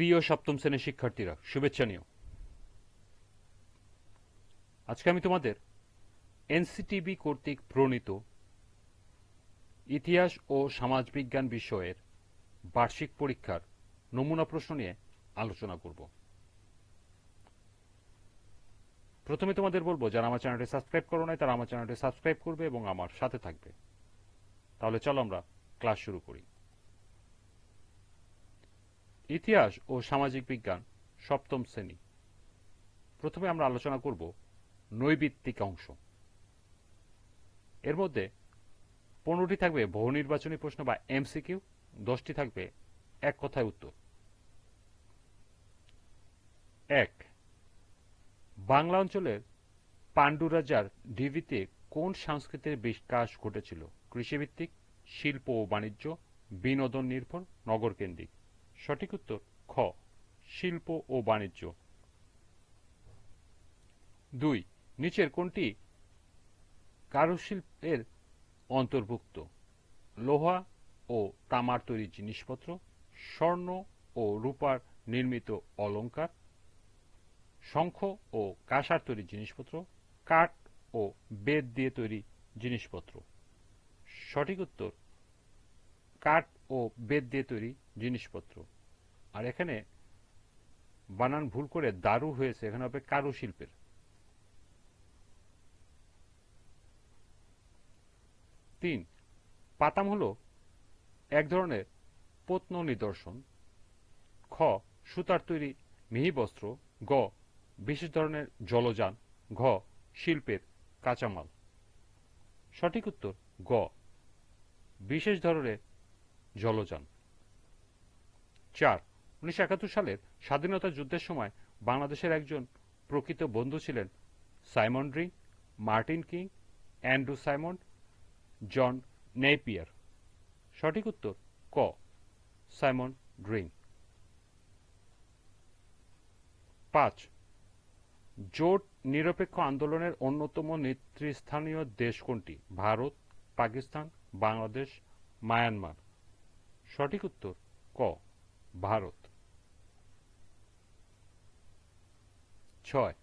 প্রিয় সপ্তম শ্রেণির শিক্ষার্থীরা, শুভেচ্ছা নিও। আজকে আমি তোমাদের এনসিটিবি কর্তৃক প্রণীত ইতিহাস ও সমাজবিজ্ঞান বিষয়ের বার্ষিক পরীক্ষার নমুনা প্রশ্ন নিয়ে আলোচনা করব। প্রথমে তোমাদের বলব, যারা আমার চ্যানেলটি সাবস্ক্রাইব করো নাই, তারা আমার চ্যানেলটি সাবস্ক্রাইব করবে এবং আমার সাথে থাকবে। তাহলে চলো আমরা ক্লাস শুরু করি। ইতিহাস ও সামাজিক বিজ্ঞান, সপ্তম শ্রেণি। প্রথমে আমরা আলোচনা করব নৈবিত্তিক অংশ। এর মধ্যে পনেরোটি থাকবে বহু নির্বাচনী প্রশ্ন বা এমসিকিউ, দশটি থাকবে এক কথায় উত্তর। এক, বাংলা অঞ্চলের পাণ্ডু রাজার ঢিবিতে কোন সংস্কৃতির বিকাশ ঘটেছিল? কৃষিভিত্তিক, শিল্প ও বাণিজ্য, বিনোদন নির্ভর, নগর কেন্দ্রিক। সঠিক উত্তর, খ, শিল্প ও বাণিজ্য। দুই, নিচের কোনটি কারুশিল্পের অন্তর্ভুক্ত? লোহা ও তামার তৈরি জিনিসপত্র, স্বর্ণ ও রূপার নির্মিত অলঙ্কার শঙ্খ ও কাঁসার তৈরি জিনিসপত্র, কাঠ ও বেদ দিয়ে তৈরি জিনিসপত্র। সঠিক উত্তর, কাঠ ও বেদ দিয়ে তৈরি জিনিসপত্র। আর এখানে বানান ভুল করে দারু হয়েছে, এখানে হবে কারু শিল্পের। তিন, পাতাম হল এক ধরনের প্রত্ন নিদর্শন। খ, সুতার তৈরি মিহি বস্ত্র। গ, বিশেষ ধরনের জলযান। ঘ, শিল্পের কাঁচামাল। সঠিক উত্তর, গ, বিশেষ ধরনের জলযান। চার উনিশশো একাত্তর সালের স্বাধীনতা যুদ্ধের সময় বাংলাদেশের একজন প্রকৃত বন্ধু ছিলেন Simon Dring, Martin King, Andrew Simon, John Napier. সঠিক উত্তর ক, সাইমন ড্রিং। পাঁচ, জোট নিরপেক্ষ আন্দোলনের অন্যতম নেতৃস্থানীয় দেশ কোনটি? ভারত, পাকিস্তান, বাংলাদেশ, মায়ানমার। সঠিক উত্তর ক, ভারত। ছয়।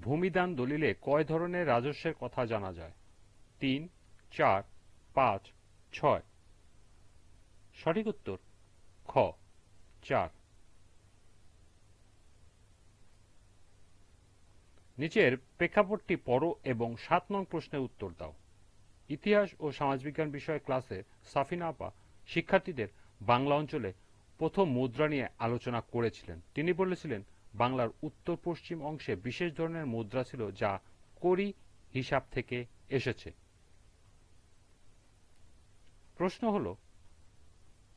ভূমিদান দলিলে কয় ধরনের রাজস্বের কথা জানা যায়? তিন, চার, পাঁচ, ছয়। সঠিক উত্তর, খ, চার। নিচের প্রেক্ষাপটটি পড়ো এবং সাত নং প্রশ্নের উত্তর দাও। ইতিহাস ও সমাজবিজ্ঞান বিষয়ে ক্লাসে সাফিনা আপা শিক্ষার্থীদের বাংলা অঞ্চলে প্রথম মুদ্রা নিয়ে আলোচনা করেছিলেন। তিনি বলেছিলেন বাংলার উত্তর পশ্চিম অংশে বিশেষ ধরনের মুদ্রা ছিল যা করি হিসাব থেকে এসেছে। প্রশ্ন হল,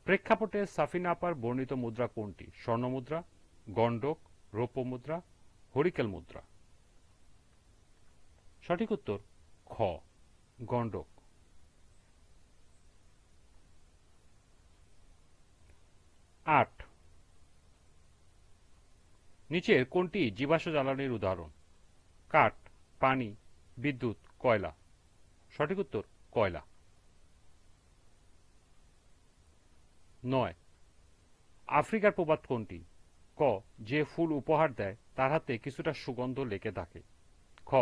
প্রেক্ষাপটে সাফিনাপার বর্ণিত মুদ্রা কোনটি? স্বর্ণমুদ্রা গণ্ডক, রৌপ্য মুদ্রা, হরিকেল মুদ্রা। সঠিক উত্তর, খ, গণ্ডক আট নিচের কোনটি জীবাশ্ম জ্বালানির উদাহরণ? কাঠ, পানি, বিদ্যুৎ, কয়লা। সঠিক উত্তর, কয়লা। নয়। আফ্রিকার প্রবাদ কোনটি? ক, যে ফুল উপহার দেয়, তার হাতে কিছুটা সুগন্ধ লেগে থাকে। খ,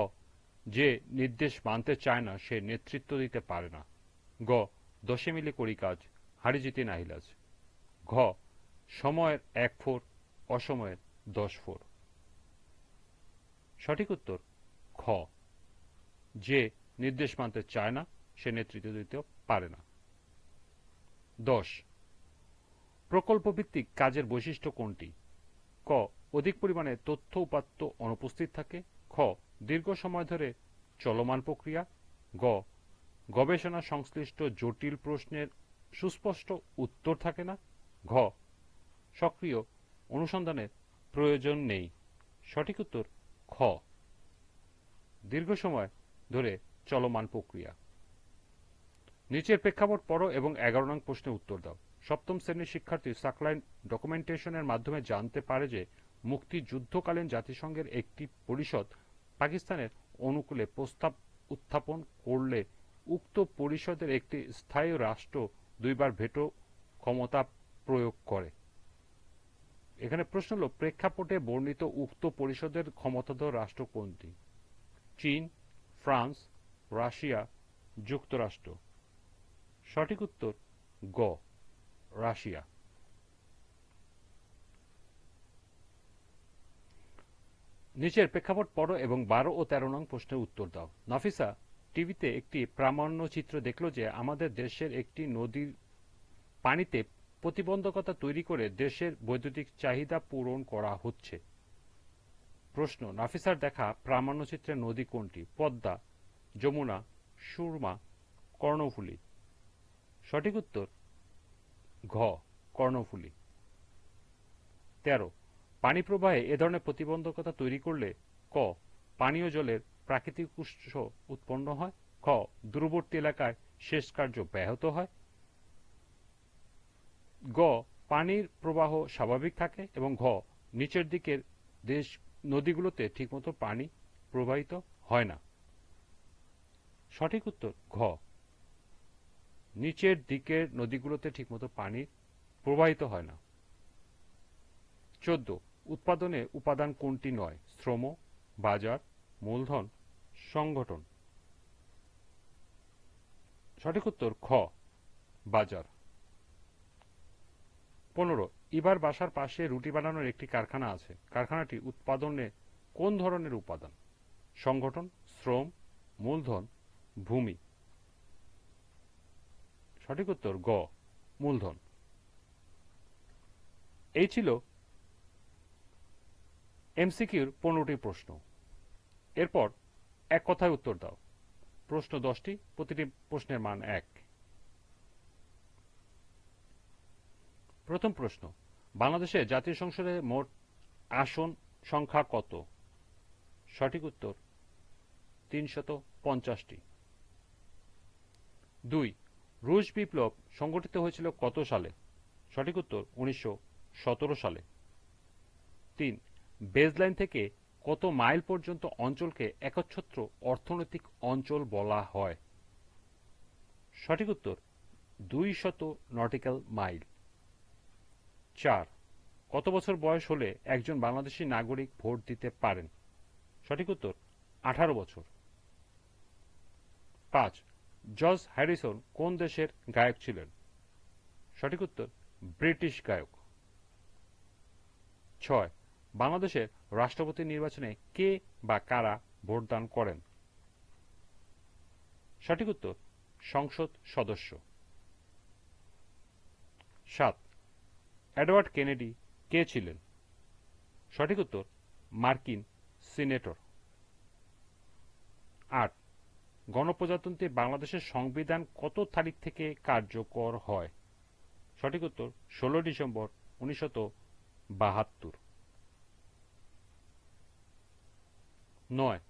যে নির্দেশ মানতে চায় না, সে নেতৃত্ব দিতে পারে না। গ দশে মিলে করি কাজ হারি জিতে নাহিলাজ ঘ, সময়ের এক ফোর অসময়ের দশ ফোর। সঠিক উত্তর, খ। যে নির্দেশ মানতে চায় না, সে নেতৃত্ব দিতে পারে না। দশ। প্রকল্প ভিত্তিক কাজের বৈশিষ্ট্য কোনটি? ক। অধিক পরিমাণে তথ্য উপাত্ত অনুপস্থিত থাকে। খ। দীর্ঘ সময় ধরে চলমান প্রক্রিয়া। গ। গবেষণা সংশ্লিষ্ট জটিল প্রশ্নের সুস্পষ্ট উত্তর থাকে না। ঘ। সক্রিয় অনুসন্ধানের প্রয়োজন নেই। সঠিক উত্তর, খ। দীর্ঘ সময় ধরে চলমান প্রক্রিয়া। নিচের প্রেক্ষাপট পড়ো এবং এগারো নং প্রশ্নের উত্তর দাও। সপ্তম শ্রেণির শিক্ষার্থী সাকলাইন ডকুমেন্টেশনের মাধ্যমে জানতে পারে যে মুক্তিযুদ্ধকালীন জাতিসংঘের একটি পরিষদ পাকিস্তানের অনুকূলে প্রস্তাব উত্থাপন করলে উক্ত পরিষদের একটি স্থায়ী রাষ্ট্র দুইবার ভেটো ক্ষমতা প্রয়োগ করে। এখানে প্রশ্ন হলো, প্রেক্ষাপটে বর্ণিত উক্ত পরিষদের ক্ষমতাধর রাষ্ট্র কোনটি? চীন, ফ্রান্স, রাশিয়া, যুক্তরাষ্ট্র। সঠিক উত্তর, গ, রাশিয়া। নিচের প্রেক্ষাপট পড়ো এবং বারো ও তেরো নং প্রশ্নের উত্তর দাও। নাফিসা, টিভিতে একটি প্রামাণ্য চিত্র দেখল যে আমাদের দেশের একটি নদীর পানিতে প্রতিবন্ধকতা তৈরি করে দেশের বৈদ্যুতিক চাহিদা পূরণ করা হচ্ছে। প্রশ্ন, নাফিসার দেখা প্রামাণ্যচিত্রের নদী কোনটি? পদ্মা, যমুনা, সুরমা, কর্ণফুলী। সঠিক উত্তর, ঘ, কর্ণফুলী। তেরো, পানি প্রবাহে এ ধরনের প্রতিবন্ধকতা তৈরি করলে ক, পানীয় জলের প্রাকৃতিক উৎস উৎপন্ন হয়, খ, দূরবর্তী এলাকায় সেচ কার্য ব্যাহত হয় গ, পানির প্রবাহ স্বাভাবিক থাকে এবং ঘ, নিচের দিকের দেশ নদীগুলোতে ঠিকমতো পানি প্রবাহিত হয় না। সঠিক উত্তর, ঘ। নিচের দিকের নদীগুলোতে ঠিকমতো পানি প্রবাহিত হয় না। চোদ্দ, উৎপাদনে উপাদান কোনটি নয়? শ্রম, বাজার, মূলধন, সংগঠন। সঠিক উত্তর, খ। বাজার। পনেরো ইবার বাসার পাশে রুটি বানানোর একটি কারখানা আছে। কারখানাটি উৎপাদনে কোন ধরনের উপাদান? সংগঠন, শ্রম, মূলধন, ভূমি। সঠিক উত্তর, গ, মূলধন। এই ছিল এমসিকিউর পনেরোটি প্রশ্ন। এরপর এক কথায় উত্তর দাও। প্রশ্ন দশটি, প্রতিটি প্রশ্নের মান এক। প্রথম প্রশ্ন, বাংলাদেশে জাতীয় সংসদে মোট আসন সংখ্যা কত? সঠিক উত্তর, তিনশত পঞ্চাশটি। দুই, রুশ বিপ্লব সংগঠিত হয়েছিল কত সালে? সঠিক উত্তর, উনিশশো সতেরো সালে। তিন বেজলাইন থেকে কত মাইল পর্যন্ত অঞ্চলকে একচ্ছত্র অর্থনৈতিক অঞ্চল বলা হয়? সঠিক উত্তর দুই শত নটিক্যাল মাইল চার, কত বছর বয়স হলে একজন বাংলাদেশী নাগরিক ভোট দিতে পারেন? সঠিক উত্তর, আঠারো বছর। পাঁচ, জর্জ হ্যারিসন কোন দেশের গায়ক ছিলেন? সঠিক উত্তর, ব্রিটিশ গায়ক। ছয়, বাংলাদেশের রাষ্ট্রপতি নির্বাচনে কে বা কারা ভোটদান করেন? সঠিক উত্তর, সংসদ সদস্য। সাত এডওয়ার্ড কেনেডি কে ছিলেন? সঠিক উত্তর, মার্কিন সিনেটর। আট, গণপ্রজাতন্ত্রী বাংলাদেশের সংবিধান কত তারিখ থেকে কার্যকর হয়? সঠিক উত্তর, ষোলো ডিসেম্বর উনিশশত বাহাত্তর। নয়,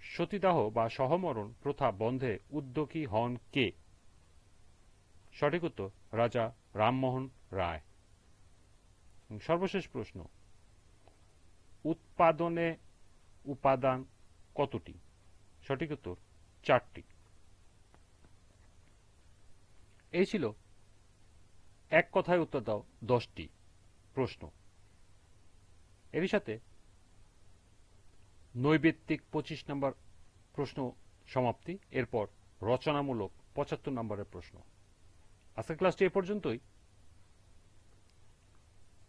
সতীদাহ বা সহমরণ প্রথা বন্ধে উদ্যোগী হন কে? সঠিক উত্তর, রাজা রামমোহন রায়। সর্বশেষ প্রশ্ন। উৎপাদনে উপাদান কতটি? সঠিক উত্তর, চারটি। এই ছিল এক কথায় উত্তর দাও, দশটি প্রশ্ন। এরই সাথে নৈবেত্তিক পঁচিশ নম্বর প্রশ্ন সমাপ্তি, এরপর রচনামূলক পঁচাত্তর নম্বরের প্রশ্ন। আজকের ক্লাসটি এ পর্যন্তই।